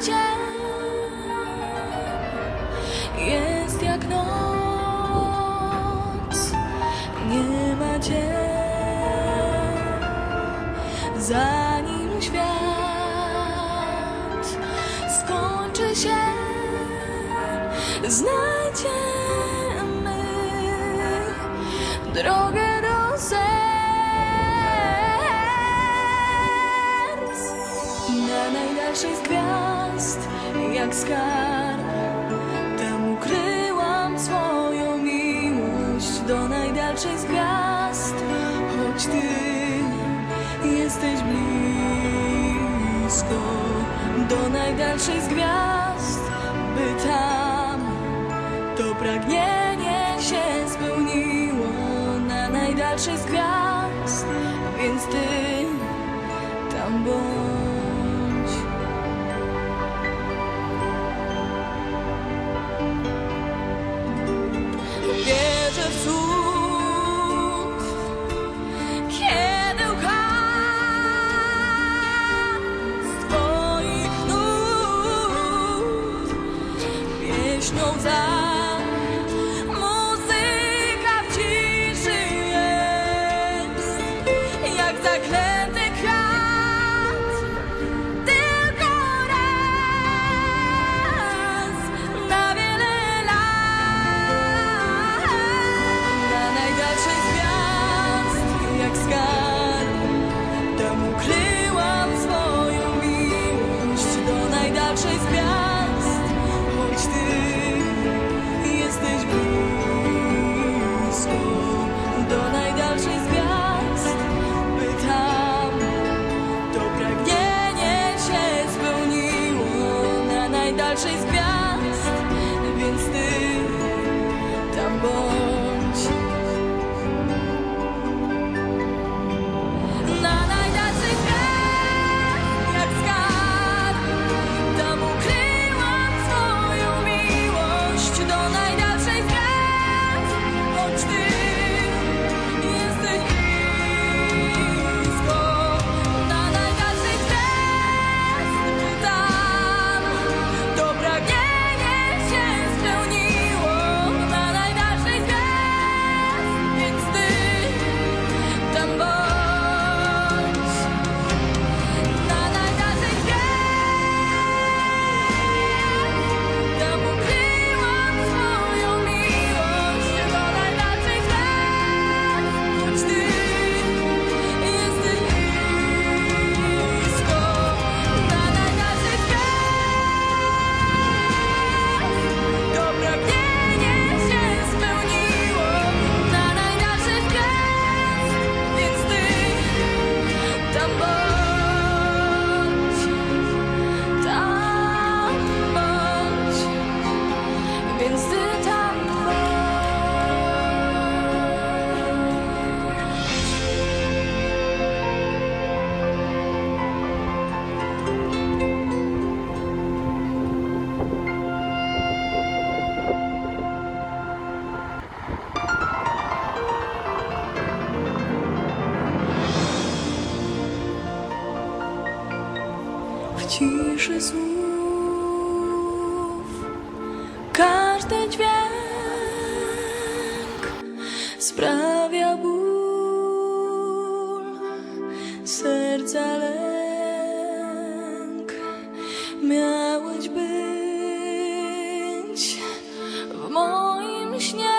dzień jest jak noc. Nie ma cię zanim świat. Skończy się. Znajdziemy drogę najdalszej z gwiazd. Jak skarb tam ukryłam swoją miłość do najdalszej z gwiazd. Choć ty jesteś blisko do najdalszej z gwiazd by tam to pragnienie się spełniło na najdalszej z gwiazd. Więc ty tam bądź najdalszej z ciszy słów każdy dźwięk sprawia